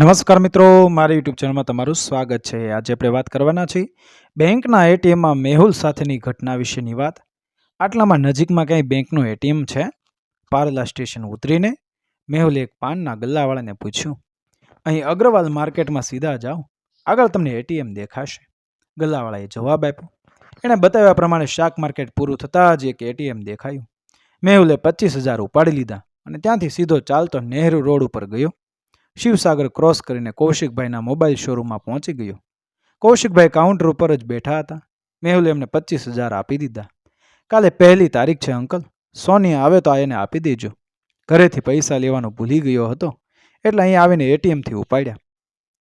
નમસ્કાર મિત્રો, મારી યુટ્યુબ ચેનલમાં તમારું સ્વાગત છે. આજે આપણે વાત કરવાના છીએ બેંકના એટીએમમાં મેહુલ સાથેની ઘટના વિશેની વાત. આટલામાં નજીકમાં ક્યાંય બેંકનું એટીએમ છે? પારલા સ્ટેશન ઉતરીને મેહુલે એક પાનના ગલ્લાવાળાને પૂછ્યું, અહીં અગ્રવાલ માર્કેટમાં સીધા જાઓ, આગળ તમને એટીએમ દેખાશે. ગલ્લાવાળાએ જવાબ આપ્યો, એણે બતાવ્યા પ્રમાણે શાક માર્કેટ પૂરું થતાં જ એક એટીએમ દેખાયું. મેહુલે પચીસ હજાર ઉપાડી લીધા અને ત્યાંથી સીધો ચાલતો નહેરુ રોડ ઉપર ગયો. શિવસાગર ક્રોસ કરીને કૌશિકભાઈના મોબાઈલ શોરૂમમાં પહોંચી ગયો. કૌશિકભાઈ કાઉન્ટર ઉપર જ બેઠા હતા. મેહુલે એમને પચીસ હજાર આપી દીધા. કાલે પહેલી તારીખ છે અંકલ સોનિયા આવે તો આ એને આપી દેજો. ઘરેથી પૈસા લેવાનો ભૂલી ગયો હતો. એટલે અહીં આવીને એટીએમથી ઉપાડ્યા.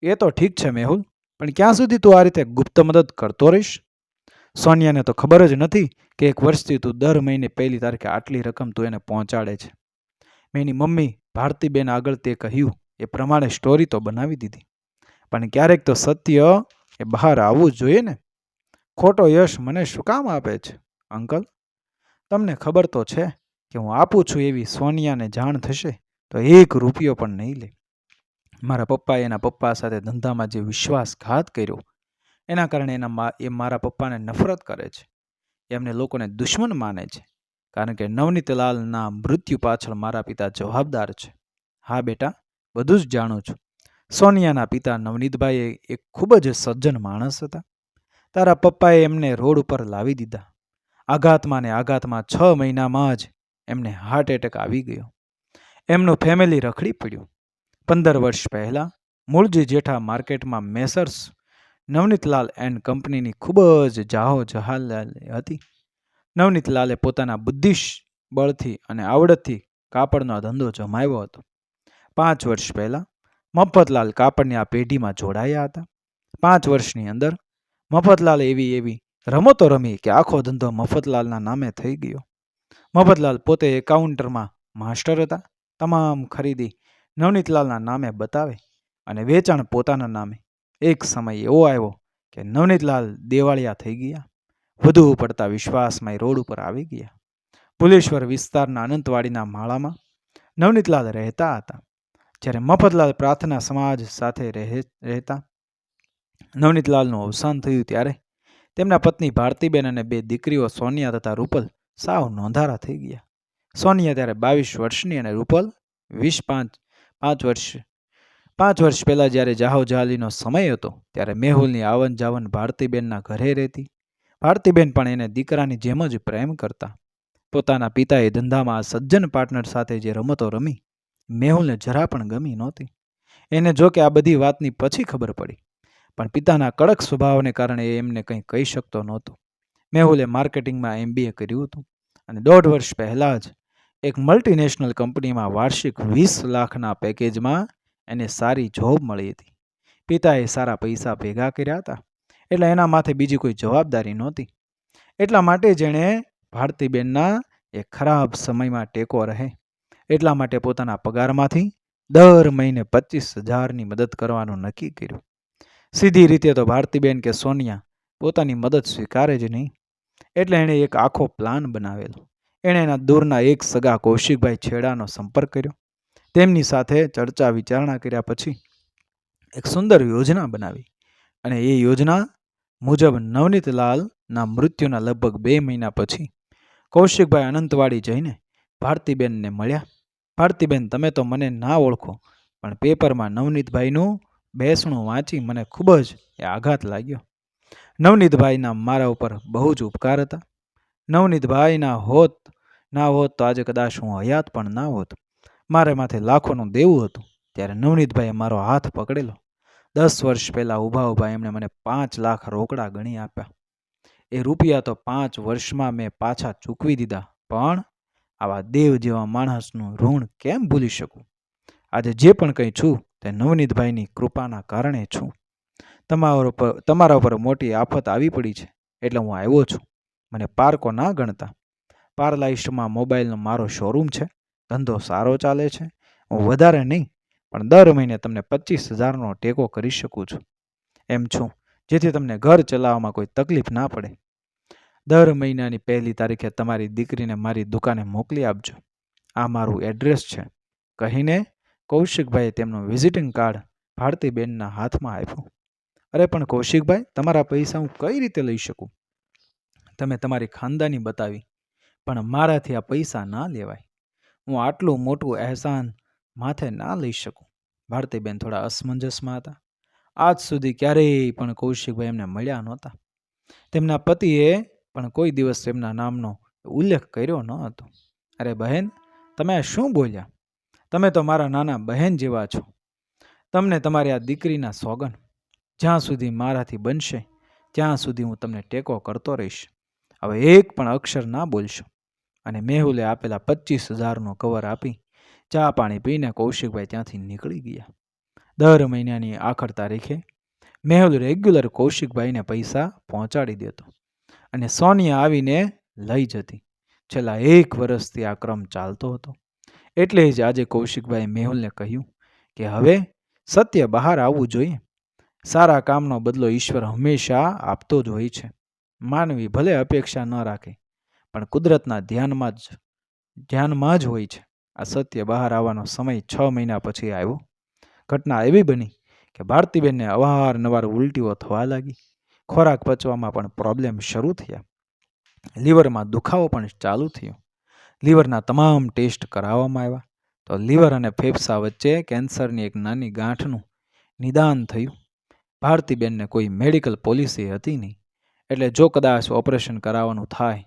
એ તો ઠીક છે, મેહુલ. પણ ક્યાં સુધી તું આ રીતે ગુપ્ત મદદ કરતો રહીશ? સોનિયાને તો ખબર જ નથી કે એક વર્ષથી તું દર મહિને પહેલી તારીખે આટલી રકમ તું એને પહોંચાડે છે. મેં એની મમ્મી ભારતીબેન આગળ તે કહ્યું એ પ્રમાણે સ્ટોરી તો બનાવી દીધી. પણ ક્યારેક તો સત્ય એ બહાર આવવું જોઈએ ને. ખોટો યશ મને શું કામ આપે છે, અંકલ? તમને ખબર તો છે કે હું આપું છું એવી સોનિયાને જાણ થશે, તો એક રૂપિયો પણ નહીં લે. મારા પપ્પાએ એના પપ્પા સાથે ધંધામાં જે વિશ્વાસઘાત કર્યો, એના કારણે એના એ મારા પપ્પાને નફરત કરે છે. એમને લોકોને દુશ્મન માને છે. કારણ કે નવનીતલાલના મૃત્યુ પાછળ મારા પિતા જવાબદાર છે. હા, બેટા? બધું જ જાણું છું. સોનિયાના પિતા નવનીતભાઈ એક ખૂબ જ સજ્જન માણસ હતા. તારા પપ્પાએ એમને રોડ ઉપર લાવી દીધા. આઘાતમાં ને આઘાતમાં છ મહિનામાં જ એમને હાર્ટ એટેક આવી ગયો. એમનું ફેમિલી રખડી પડ્યું. પંદર વર્ષ પહેલાં મૂળજી જેઠા માર્કેટમાં મેસર્સ નવનીતલાલ એન્ડ કંપનીની ખૂબ જ જાહો જહાલ હતી. નવનીતલાલે પોતાના બુદ્ધિશ બળથી અને આવડતથી કાપડનો ધંધો જમાવ્યો હતો. પાંચ વર્ષ પહેલાં મફતલાલ કાપડની આ પેઢીમાં જોડાયા હતા. પાંચ વર્ષની અંદર મફતલાલ એવી એવી રમતો રમી કે આખો ધંધો મફતલાલના નામે થઈ ગયો. મફતલાલ પોતે એકાઉન્ટરમાં માસ્ટર હતા. તમામ ખરીદી નવનીતલાલના નામે બતાવે અને વેચાણ પોતાના નામે. એક સમય એવો આવ્યો કે નવનીતલાલ દેવાળિયા થઈ ગયા. વધુ પડતા વિશ્વાસમાં રોડ ઉપર આવી ગયા. પુલેશ્વર વિસ્તારના અનંતવાડીના માળામાં નવનીતલાલ રહેતા હતા. જ્યારે મફતલાલ પ્રાર્થના સમાજ સાથે રહે, રહેતા નવનીતલાલનું અવસાન થયું ત્યારે તેમના પત્ની ભારતીબેન અને બે દીકરીઓ સોનિયા તથા રૂપલ સાવ નોંધારા થઈ ગયા. સોનિયા ત્યારે બાવીસ વર્ષની અને રૂપલ વીસ પાંચ પાંચ વર્ષ પાંચ વર્ષ પહેલાં જ્યારે જાહો જહાલીનો સમય હતો ત્યારે મેહુલની આવન જાવન ભારતીબેનના ઘરે રહેતી. ભારતીબેન પણ એને દીકરાની જેમ જ પ્રેમ કરતા. પોતાના પિતાએ ધંધામાં સજ્જન પાર્ટનર સાથે જે રમતો રમી મેહુલને જરા પણ ગમી નહોતી. એને જો કે આ બધી વાતની પછી ખબર પડી, પણ પિતાના કડક સ્વભાવને કારણે એ એમને કંઈ કહી શકતો નહોતો. મેહુલે માર્કેટિંગમાં એમબીએ કર્યું હતું અને દોઢ વર્ષ પહેલાં જ એક મલ્ટીનેશનલ કંપનીમાં વાર્ષિક વીસ લાખના પેકેજમાં એને સારી જોબ મળી હતી. પિતાએ સારા પૈસા ભેગા કર્યા હતા, એટલે એના માથે બીજી કોઈ જવાબદારી નહોતી. એટલા માટે જેણે ભારતીબેનના એ ખરાબ સમયમાં ટેકો રહે એટલા માટે પોતાના પગારમાંથી દર મહિને પચીસ હજારની મદદ કરવાનું નક્કી કર્યું. સીધી રીતે તો ભારતીબેન કે સોનિયા પોતાની મદદ સ્વીકારે જ નહીં. એટલે એણે એક આખો પ્લાન બનાવેલો. એણે એના દૂરના એક સગા કૌશિકભાઈ છેડાનો સંપર્ક કર્યો. તેમની સાથે ચર્ચા વિચારણા કર્યા પછી એક સુંદર યોજના બનાવી. અને એ યોજના મુજબ નવનીતલાલના મૃત્યુના લગભગ બે મહિના પછી કૌશિકભાઈ અનંતવાડી જઈને ભારતીબેનને મળ્યા. ભારતીબેન તમે તો મને ના ઓળખો, પણ પેપરમાં નવનીતભાઈનું બેસણું વાંચી મને ખૂબ જ એ આઘાત લાગ્યો. નવનીતભાઈના મારા ઉપર બહુ જ ઉપકાર હતા. નવનીતભાઈના હોત, ના હોત તો આજે કદાચ હું હયાત પણ ના હોત. મારે માથે લાખોનું દેવું હતું, ત્યારે નવનીતભાઈએ મારો હાથ પકડેલો. દસ વર્ષ પહેલાં ઊભા ઊભા એમણે મને પાંચ લાખ રોકડા ગણી આપ્યા. એ રૂપિયા તો પાંચ વર્ષમાં મેં પાછા ચૂકવી દીધા, પણ આવા દેવ જેવા માણસનું ઋણ કેમ ભૂલી શકું? આજે જે પણ કંઈ છું, તે નવનીતભાઈની કૃપાના કારણે છું. તમારા ઉપર તમારા ઉપર મોટી આફત આવી પડી છે, એટલે હું આવ્યો છું. મને પાર્કો ના ગણતા. પારલાઇસ્ટમાં મોબાઈલનો મારો શોરૂમ છે, ધંધો સારો ચાલે છે. હું વધારે નહીં, પણ દર મહિને તમને પચીસ હજારનો ટેકો કરી શકું છું. એમ છું, જેથી તમને ઘર ચલાવવામાં કોઈ તકલીફ ના પડે. દર મહિનાની પહેલી તારીખે તમારી દીકરીને મારી દુકાને મોકલી આપજો. આ મારું એડ્રેસ છે. કહીને કૌશિકભાઈએ તેમનું વિઝિટિંગ કાર્ડ ભારતીબેનના હાથમાં આપ્યું. અરે પણ કૌશિકભાઈ, તમારા પૈસા હું કઈ રીતે લઈ શકું? તમે તમારી ખાનદાની બતાવી, પણ મારાથી આ પૈસા ના લેવાય. હું આટલું મોટું અહેસાન માથે ના લઈ શકું. ભારતીબેન થોડા અસમંજસમાં હતા. આજ સુધી ક્યારેય પણ કૌશિકભાઈ એમને મળ્યા નહોતા. તેમના પતિએ પણ કોઈ દિવસ તેમના નામનો ઉલ્લેખ કર્યો ન હતો. અરે બહેન, તમે શું બોલ્યા? તમે તો મારા નાના બહેન જેવા છો. તમને તમારી આ દીકરીના સોગન જ્યાં સુધી મારાથી બનશે, ત્યાં સુધી હું તમને ટેકો કરતો રહીશ. હવે એક પણ અક્ષર ના બોલશો. અને મેહુલે આપેલા પચીસ હજારનો કવર આપી ચા પાણી પીને કૌશિકભાઈ ત્યાંથી નીકળી ગયા. દર મહિનાની આખર તારીખે મેહુલ રેગ્યુલર કૌશિકભાઈને પૈસા પહોંચાડી દેતો. અને સોનિયા આવીને લઈ જતી. છેલ્લા એક વર્ષથી આ ક્રમ ચાલતો હતો. એટલે જ આજે કૌશિકભાઈ મેહુલને કહ્યું કે હવે સત્ય બહાર આવવું જોઈએ. સારા કામનો બદલો ઈશ્વર હંમેશા આપતો જ હોય છે. માનવી ભલે અપેક્ષા ન રાખે, પણ કુદરતના ધ્યાનમાં જ ધ્યાનમાં જ હોય છે. આ સત્ય બહાર આવવાનો સમય છ મહિના પછી આવ્યો. ઘટના એવી બની કે ભારતીબેનને અવારનવાર ઉલટીઓ થવા લાગી. ખોરાક પચવામાં પણ પ્રોબ્લેમ શરૂ થયા. લીવરમાં દુખાવો પણ ચાલુ થયો. લીવરના તમામ ટેસ્ટ કરાવવામાં આવ્યા. તો લીવર અને ફેફસા વચ્ચે કેન્સરની એક નાની ગાંઠનું નિદાન થયું. ભારતીબેનને કોઈ મેડિકલ પોલિસી હતી નહીં. એટલે જો કદાચ ઓપરેશન કરાવવાનું થાય,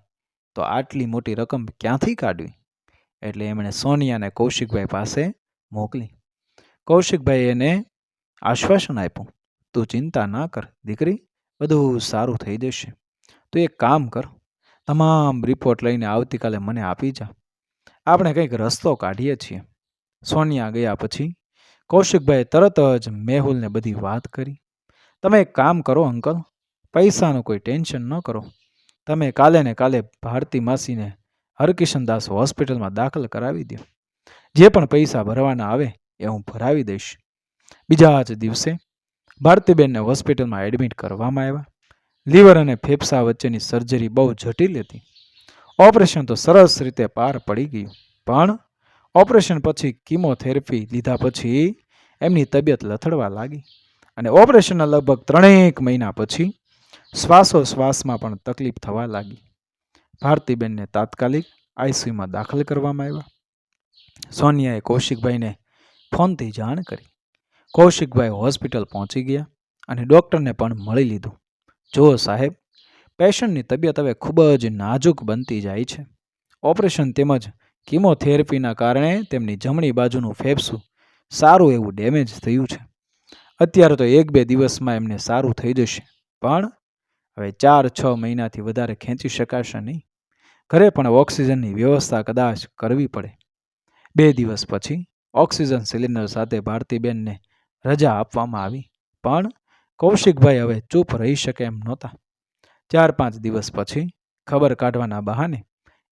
તો આટલી મોટી રકમ ક્યાંથી કાઢવી? એટલે એમણે સોનિયાને કૌશિકભાઈ પાસે મોકલી. કૌશિકભાઈ એને આશ્વાસન આપ્યું, તું ચિંતા ના કર, દીકરી બધું સારું થઈ જશે. તો એક કામ કર, તમામ રિપોર્ટ લઈને આવતીકાલે મને આપી જા. આપણે કંઈક રસ્તો કાઢીએ છીએ. સોનિયા ગયા પછી કૌશિકભાઈએ તરત જ મેહુલને બધી વાત કરી. તમે એક કામ કરો અંકલ, પૈસાનું કોઈ ટેન્શન ન કરો. તમે કાલે ને કાલે ભારતી માસીને હરકિશનદાસ હોસ્પિટલમાં દાખલ કરાવી દો. જે પણ પૈસા ભરવાના આવે એ હું ભરાવી દઈશ. બીજા જ દિવસે ભારતીબેનને હોસ્પિટલમાં એડમિટ કરવામાં આવ્યા. લીવર અને ફેફસા વચ્ચેની સર્જરી બહુ જટિલ હતી. ઓપરેશન તો સરસ રીતે પાર પડી ગયું. પણ ઓપરેશન પછી કીમોથેરાપી લીધા પછી એમની તબિયત લથડવા લાગી અને ઓપરેશનના લગભગ ત્રણેક મહિના પછી શ્વાસોશ્વાસમાં પણ તકલીફ થવા લાગી. ભારતીબેનને તાત્કાલિક આઈસીયુમાં દાખલ કરવામાં આવ્યા. સોનિયાએ કૌશિકભાઈને ફોનથી જાણ કરી. કૌશિકભાઈ હોસ્પિટલ પહોંચી ગયા અને ડૉક્ટરને પણ મળી લીધું. જો સાહેબ, પેશન્ટની તબિયત હવે ખૂબ જ નાજુક બનતી જાય છે. ઓપરેશન તેમજ કીમોથેરાપીના કારણે તેમની જમણી બાજુનું ફેફસું સારું એવું ડેમેજ થયું છે. અત્યારે તો એક બે દિવસમાં એમને સારું થઈ જશે. પણ હવે ચાર છ મહિનાથી વધારે ખેંચી શકાશે નહીં. ઘરે પણ ઓક્સિજનની વ્યવસ્થા કદાચ કરવી પડે. બે દિવસ પછી ઓક્સિજન સિલિન્ડર સાથે ભારતીબેનને રજા આપવામાં આવી. પણ કૌશિકભાઈ હવે ચૂપ રહી શકે એમ નહોતા. ચાર પાંચ દિવસ પછી ખબર કાઢવાના બહાને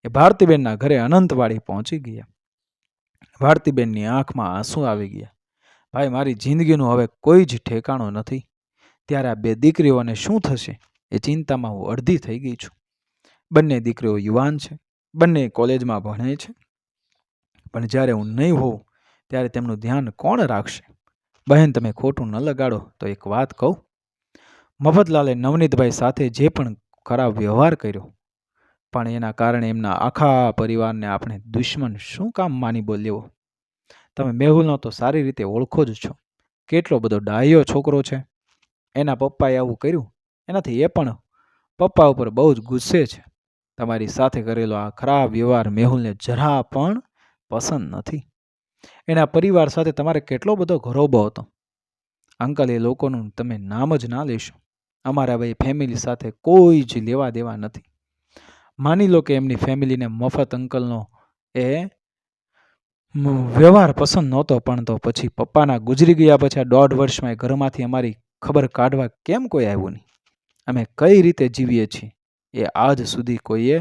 એ ભારતીબેનના ઘરે અનંતવાડી પહોંચી ગયા. ભારતીબેનની આંખમાં આંસુ આવી ગયા. ભાઈ, મારી જિંદગીનું હવે કોઈ જ ઠેકાણું નથી. ત્યારે આ બે દીકરીઓને શું થશે? એ ચિંતામાં હું અડધી થઈ ગઈ છું. બંને દીકરીઓ યુવાન છે. બંને કોલેજમાં ભણે છે. પણ જ્યારે હું નહીં હોઉં, ત્યારે તેમનું ધ્યાન કોણ રાખશે? બહેન, તમે ખોટું ન લગાડો. તો એક વાત કહું. મફતલાલે નવનીતભાઈ સાથે જે પણ ખરાબ વ્યવહાર કર્યો, પણ એના કારણે એમના આખા પરિવારને આપણે દુશ્મન શું કામ માની બોલ્યો? તમે મેહુલનો તો સારી રીતે ઓળખો જ છો. કેટલો બધો ડાયો છોકરો છે. એના પપ્પાએ આવું કર્યું. એનાથી એ પણ પપ્પા ઉપર બહુ જ ગુસ્સે છે. તમારી સાથે કરેલો આ ખરાબ વ્યવહાર મેહુલને જરા પણ પસંદ નથી. એના પરિવાર સાથે તમારે કેટલો બધો ગરોબો હતો. અંકલ, એ લોકોનું તમે નામ જ ના લેશો. અમારા ભાઈ ફેમિલી સાથે કોઈ જ લેવા દેવા નથી. માની લો કે એમની ફેમિલીને મફત અંકલનો એ વ્યવહાર પસંદ નહોતો, પણ તો પછી પપ્પાના ગુજરી ગયા પછી આ દોઢ વર્ષમાં એ ઘરમાંથી અમારી ખબર કાઢવા કેમ કોઈ આવ્યું નહીં? અમે કઈ રીતે જીવીએ છીએ? એ આજ સુધી કોઈએ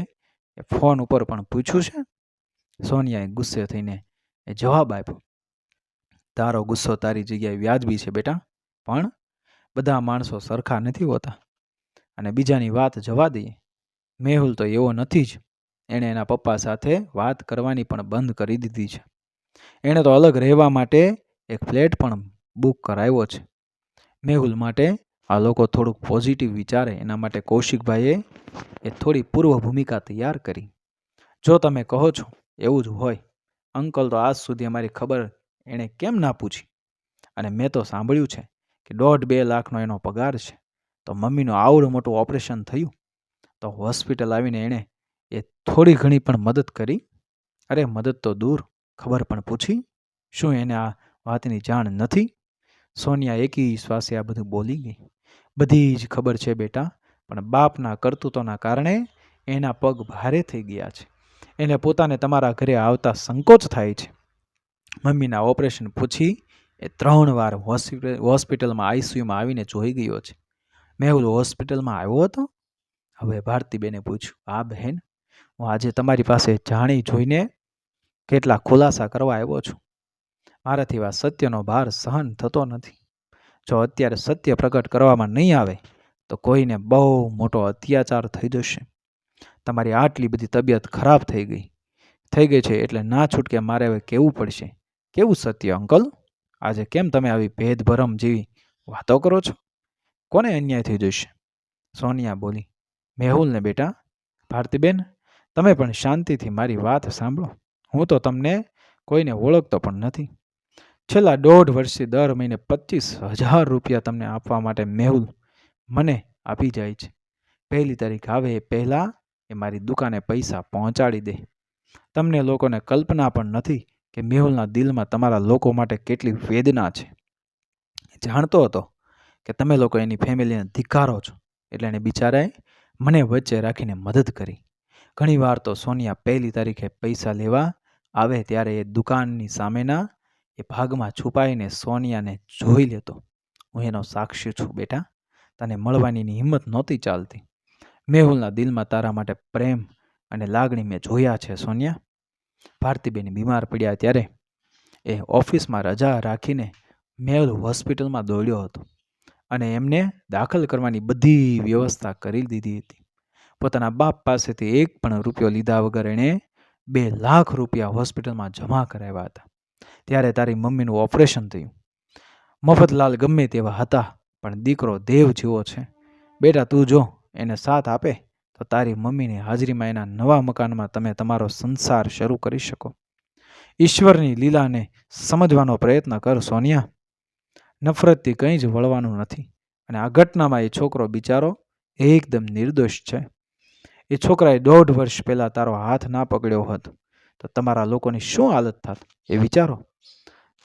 ફોન ઉપર પણ પૂછ્યું છે? સોનિયાએ ગુસ્સે થઈને એ જવાબ આપ્યો. તારો ગુસ્સો તારી જગ્યાએ વ્યાજબી છે બેટા, પણ બધા માણસો સરખા નથી હોતા. અને બીજાની વાત જવા દઈએ. મેહુલ તો એવો નથી જ. એણે એના પપ્પા સાથે વાત કરવાની પણ બંધ કરી દીધી છે. એણે તો અલગ રહેવા માટે એક ફ્લેટ પણ બુક કરાવ્યો છે. મેહુલ માટે આ લોકો થોડુંક પોઝિટિવ વિચારે, એના માટે કૌશિકભાઈએ એ થોડી પૂર્વ ભૂમિકા તૈયાર કરી. જો તમે કહો છો, એવું જ હોય. અંકલ તો આજ સુધી અમારી ખબર એણે કેમ ના પૂછી? અને મેં તો સાંભળ્યું છે કે દોઢ બે લાખનો એનો પગાર છે. તો મમ્મીનું આવડું મોટું ઓપરેશન થયું. તો હોસ્પિટલ આવીને એણે એ થોડી ઘણી પણ મદદ કરી. અરે, મદદ તો દૂર, ખબર પણ પૂછી. શું એને આ વાતની જાણ નથી? સોનિયા એકી શ્વાસે આ બધું બોલી ગઈ. બધી જ ખબર છે બેટા, પણ બાપના કરતૂતોના કારણે એના પગ ભારે થઈ ગયા છે. એને પોતાને તમારા ઘરે આવતા સંકોચ થાય છે. મમ્મીના ઓપરેશન પૂછી એ ત્રણ વાર હોસ્પિટલ હોસ્પિટલમાં આઈસીયુમાં આવીને જોઈ ગયો છે. મેહુલ હોસ્પિટલમાં આવ્યો હતો. હવે ભારતીબેને પૂછ્યું, હા, બહેન, હું આજે તમારી પાસે જાણી જોઈને કેટલા ખુલાસા કરવા આવ્યો છું. મારાથી આ સત્યનો ભાર સહન થતો નથી. જો અત્યારે સત્ય પ્રગટ કરવામાં નહીં આવે, તો કોઈને બહુ મોટો અત્યાચાર થઈ જશે. તમારી આટલી બધી તબિયત ખરાબ થઈ ગઈ. થઈ ગઈ છે એટલે ના છૂટકે મારે હવે કહેવું પડશે? કેવું સત્ય, અંકલ? આજે કેમ તમે આવી ભેદભરમ જેવી વાતો કરો છો? કોને અન્યાય થઈ જશે સોનિયા બોલી, મેહુલને બેટા, ભારતીબેન, તમે પણ શાંતિથી મારી વાત સાંભળો. હું તો તમને કોઈને ઓળખતો પણ નથી. છેલ્લા દોઢ વર્ષથી દર મહિને પચીસ હજાર રૂપિયા તમને આપવા માટે મેહુલ મને આપી જાય છે. પહેલી તારીખ આવે એ પહેલાં એ મારી દુકાને પૈસા પહોંચાડી દે. તમને લોકોને કલ્પના પણ નથી કે મેહુલના દિલમાં તમારા લોકો માટે કેટલી વેદના છે. જાણતો હતો કે તમે લોકો એની ફેમિલીને ધિકારો છો, એટલે એણે બિચારાએ મને વચ્ચે રાખીને મદદ કરી. ઘણીવાર તો સોનિયા પહેલી તારીખે પૈસા લેવા આવે ત્યારે એ દુકાનની સામેના એ ભાગમાં છુપાઈને સોનિયાને જોઈ લેતો. હું એનો સાક્ષી છું બેટા. તને મળવાની હિંમત નહોતી ચાલતી. મેહુલના દિલમાં તારા માટે પ્રેમ અને લાગણી મેં જોયા છે, સોનિયા. ભારતીબેન બીમાર પડ્યા ત્યારે એ ઓફિસમાં રજા રાખીને મેહુલ હોસ્પિટલમાં દોડ્યો હતો અને એમને દાખલ કરવાની બધી વ્યવસ્થા કરી દીધી હતી. પોતાના બાપ પાસેથી એક પણ રૂપિયો લીધા વગર એણે બે લાખ રૂપિયા હોસ્પિટલમાં જમા કરાવ્યા હતા. ત્યારે તારી મમ્મીનું ઓપરેશન થયું. મફતલાલ ગમે તેવા હતા, પણ દીકરો દેવ જેવો છે. બેટા, તું જો એને સાથ આપે, તો તારી મમ્મીની હાજરીમાં એના નવા મકાનમાં તમે તમારો સંસાર શરૂ કરી શકો. ઈશ્વરની લીલાને સમજવાનો પ્રયત્ન કર, સોનિયા. નફરતથી કંઈ જ વળવાનું નથી. અને આ ઘટનામાં એ છોકરો બિચારો એકદમ નિર્દોષ છે. એ છોકરાએ દોઢ વર્ષ પહેલાં તારો હાથ ના પકડ્યો હોત, તો તમારા લોકોની શું હાલત થાત? એ વિચારો.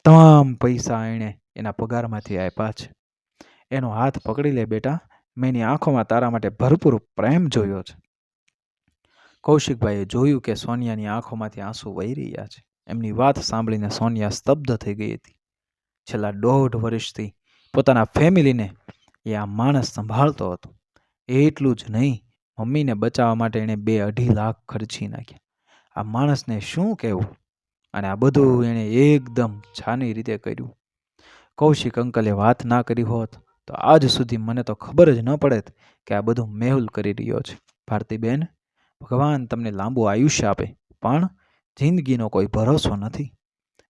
તમામ પૈસા એણે એના પગારમાંથી આપ્યા છે. એનો હાથ પકડી લે બેટા મેં એની આંખોમાં તારા માટે ભરપૂર પ્રેમ જોયો છે. કૌશિકભાઈએ જોયું કે સોનિયાની આંખોમાંથી આંસુ વહી રહ્યા છે. એમની વાત સાંભળીને સોનિયા સ્તબ્ધ થઈ ગઈ હતી. છેલ્લા દોઢ વર્ષથી પોતાના ફેમિલીને એ આ માણસ સંભાળતો હતો. એટલું જ નહીં, મમ્મીને બચાવવા માટે એણે બે અઢી લાખ ખર્ચી નાખ્યા. આ માણસને શું કહેવું? અને આ બધું એણે એકદમ છાની રીતે કર્યું. કૌશિક અંકલે વાત ના કરી હોત તો આજ સુધી મને તો ખબર જ ન પડે કે આ બધું મેહુલ કરી રહ્યો છે. ભારતીબેન, ભગવાન તમને લાંબુ આયુષ્ય આપે, પણ જિંદગીનો કોઈ ભરોસો નથી.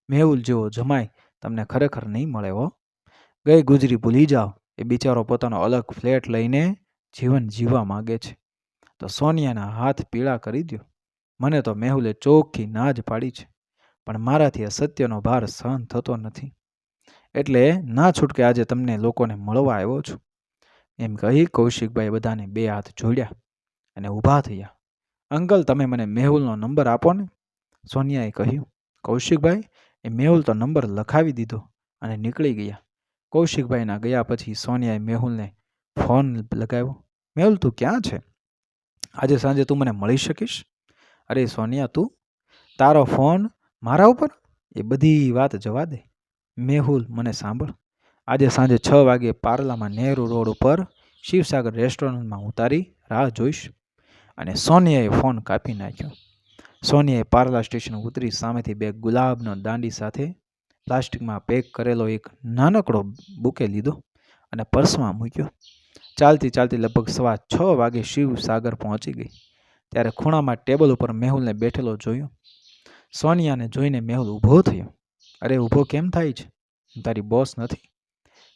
મેહુલ જેવો જમાય તમને ખરેખર નહીં મળે હો. ગઈ ગુજરી ભૂલી જાઓ, એ બિચારો પોતાનો અલગ ફ્લેટ લઈને જીવન જીવવા માગે છે. તો સોનિયાના હાથ પીળા કરી દો મને તો મેહુલે ચોખ્ખી ના જ પાડી છે, પણ મારાથી આ સત્યનો ભાર સહન થતો નથી. એટલે ના છૂટકે આજે તમને લોકોને મળવા આવ્યો છું. એમ કહી કૌશિકભાઈ બધાને બે હાથ જોડ્યા અને ઊભા થયા. અંકલ, તમે મને મેહુલનો નંબર આપો ને? સોનિયાએ કહ્યું. કૌશિકભાઈ, એ મેહુલ તો નંબર લખાવી દીધો અને નીકળી ગયા. કૌશિકભાઈના ગયા પછી સોનિયાએ મેહુલને ફોન લગાવ્યો. મેહુલ, તું ક્યાં છે? આજે સાંજે તું મને મળી શકીશ? અરે સોનિયા, તું? તારો ફોન મારા ઉપર? એ બધી વાત જવા દે. મેહુલ, મને સાંભળ. આજે સાંજે છ વાગે પાર્લામાં નહેરુ રોડ ઉપર શિવસાગર રેસ્ટોરન્ટમાં ઉતારી રાહ જોઈશ અને સોનિયાએ ફોન કાપી નાખ્યો. સોનિયાએ પાર્લા સ્ટેશન ઉતરી સામેથી બે ગુલાબનો દાંડી સાથે પ્લાસ્ટિકમાં પેક કરેલો એક નાનકડો બુકે લીધો અને પર્સમાં મૂક્યો. ચાલતી ચાલતી લગભગ સવા છ વાગે શિવસાગર પહોંચી ગઈ. ત્યારે ખૂણામાં ટેબલ ઉપર મેહુલને બેઠેલો જોયો. સોનિયાને જોઈને મેહુલ ઊભો થયો. અરે, ઊભો કેમ થાય છે? તારી બોસ નથી.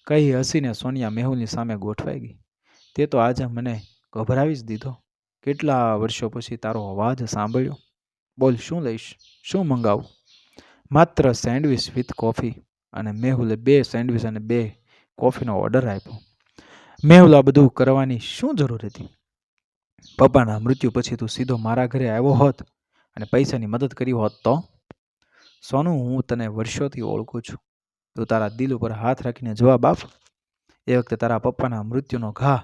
કહી હસીને સોનિયા મેહુલની સામે ગોઠવાઈ ગઈ. તે તો આજે મને ગભરાવી જ દીધો. કેટલા વર્ષો પછી તારો અવાજ સાંભળ્યો? બોલ, શું લઈશ? શું મંગાવું? માત્ર સેન્ડવિચ વિથ કોફી અને મેહુલે બે સેન્ડવિચ અને બે કોફીનો ઓર્ડર આપ્યો. મેહુલ, આ બધું કરવાની શું જરૂર હતી? પપ્પાના મૃત્યુ પછી તું સીધો મારા ઘરે આવ્યો હોત અને પૈસાની મદદ કરી હોત તો? સોનું, હું તને વર્ષોથી ઓળખું છું. તું તારા દિલ ઉપર હાથ રાખીને જવાબ આપ. એ વખતે તારા પપ્પાના મૃત્યુનો ઘા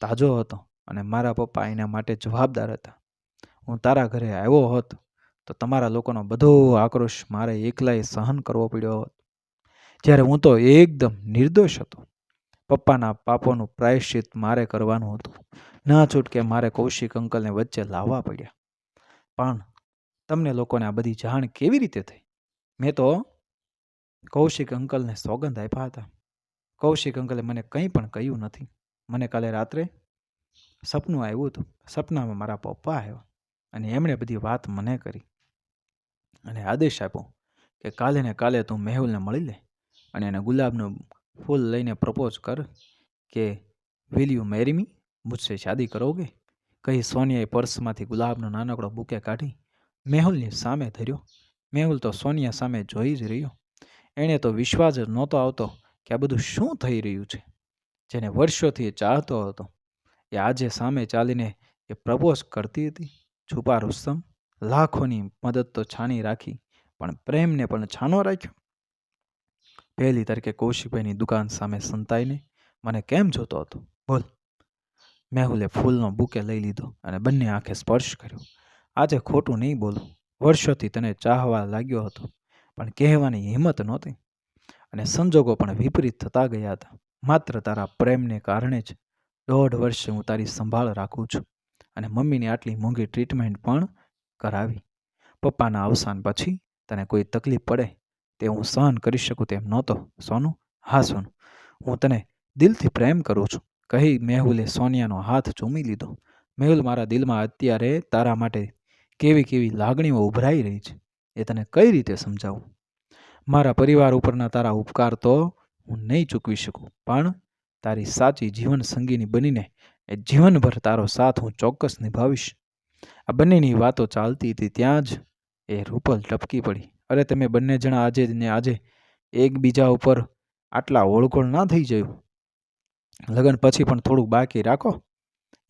તાજો હતો અને મારા પપ્પા એના માટે જવાબદાર હતા. હું તારા ઘરે આવ્યો હોત તો તમારા લોકોનો બધો આક્રોશ મારે એકલાએ સહન કરવો પડ્યો હોત. જ્યારે હું તો એકદમ નિર્દોષ હતો. પપ્પાના પાપોનું પ્રાયશ્ચિત મારે કરવાનું હતું. ના છૂટકે મારે કૌશિક અંકલને વચ્ચે લાવવા પડ્યા. પણ તમને લોકોને આ બધી જાણ કેવી રીતે થઈ? મેં તો કૌશિક અંકલને સોગંદ આપ્યા હતા. કૌશિક અંકલે મને કંઈ પણ કહ્યું નથી. મને કાલે રાત્રે સપનું આવ્યું હતું. સપનામાં મારા પપ્પા આવ્યા અને એમણે બધી વાત મને કરી અને આદેશ આપ્યો કે કાલે ને કાલે તું મેહુલને મળી લે અને એને ગુલાબનું ફૂલ લઈને પ્રપોઝ કર કે વિલ યુ મેરી મી મુજસે શાદી કરોગે? કહી સોનિયાએ પર્સમાંથી ગુલાબનો નાનકડો બુકે કાઢી મેહુલની સામે ધર્યો મેહુલ તો સોનિયા સામે જોઈ જ રહ્યો. એણે તો વિશ્વાસ જ નહોતો આવતો કે આ બધું શું થઈ રહ્યું છે? જેને વર્ષોથી ચાહતો હતો. એ આજે સામે ચાલીને એ પ્રપોઝ કરતી હતી. છુપા રુસ્તમ લાખોની મદદ તો છાની રાખી, પણ પ્રેમને પણ છાનો રાખ્યો. પહેલી તરીકે કૌશિકભાઈની દુકાન સામે સંતાઈને મને કેમ જોતો હતો? બોલ. મેહુલે ફૂલનો બુકે લઈ લીધો અને બંને આંખે સ્પર્શ કર્યો. આજે ખોટું નહીં બોલું. વર્ષોથી તને ચાહવા લાગ્યો હતો, પણ કહેવાની હિંમત નહોતી. અને સંજોગો પણ વિપરીત થતા ગયા હતા. માત્ર તારા પ્રેમને કારણે જ દોઢ વર્ષે હું તારી સંભાળ રાખું છું અને મમ્મીની આટલી મોંઘી ટ્રીટમેન્ટ પણ કરાવી. પપ્પાના અવસાન પછી તને કોઈ તકલીફ પડે તે હું સહન કરી શકું તેમ નહોતો. સોનું, હા સોનું, હું તને દિલથી પ્રેમ કરું છું. કહી મેહુલે સોનિયાનો હાથ ચૂમી લીધો. મેહુલ મારા દિલમાં અત્યારે તારા માટે કેવી કેવી લાગણીઓ ઉભરાઈ રહી છે એ તને કઈ રીતે સમજાવું? મારા પરિવાર ઉપરના તારા ઉપકાર તો હું નહીં ચૂકવી શકું, પણ તારી સાચી જીવન સંગીની બનીને એ જીવનભર તારો સાથ હું ચોક્કસ નિભાવીશ. આ બંનેની વાતો ચાલતી હતી ત્યાં જ એ રૂપલ ટપકી પડી. અરે, તમે બંને જણા આજે ને આજે એકબીજા ઉપર આટલા ઓળઘોળ ના થઈ જયું. લગ્ન પછી પણ થોડુંક બાકી રાખો.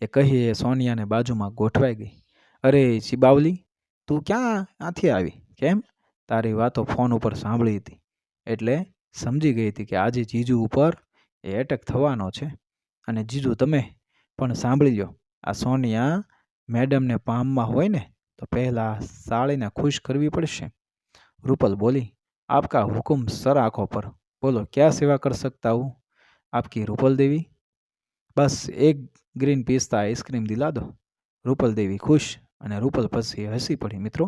એ કહી એ સોનિયાને બાજુમાં ગોઠવાઈ ગઈ. અરે શિબાવલી, તું ક્યાં ક્યાંથી આવી? કેમ? તારી વાતો ફોન ઉપર સાંભળી હતી. એટલે સમજી ગઈ હતી કે આજે જીજુ ઉપર એ એટેક થવાનો છે. અને જીજુ તમે પણ સાંભળી લો આ સોનિયા મેડમને પામમાં હોય ને, તો પહેલાં સાળીને ખુશ કરવી પડશે. રૂપલ બોલી, આપકા હુકુમ સર આંખો પર. બોલો, ક્યાં સેવા કર સકતા હું? આપકી રૂપલ દેવી? બસ એક ગ્રીન પિસ્તા આઈસ્ક્રીમ દિલા દો. રૂપલ દેવી ખુશ અને રૂપલ પછી હસી પડી. મિત્રો,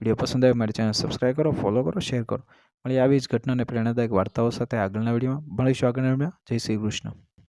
વીડિયો પસંદ આવે મારી ચેનલ સબસ્ક્રાઈબ કરો ફોલો કરો શેર કરો. મળી આવી જ ઘટનાને પ્રેરણાદાયક વાર્તાઓ સાથે આગળના વિડીયોમાં. મળીશું આગળના વિડીયોમાં. જય શ્રી કૃષ્ણ.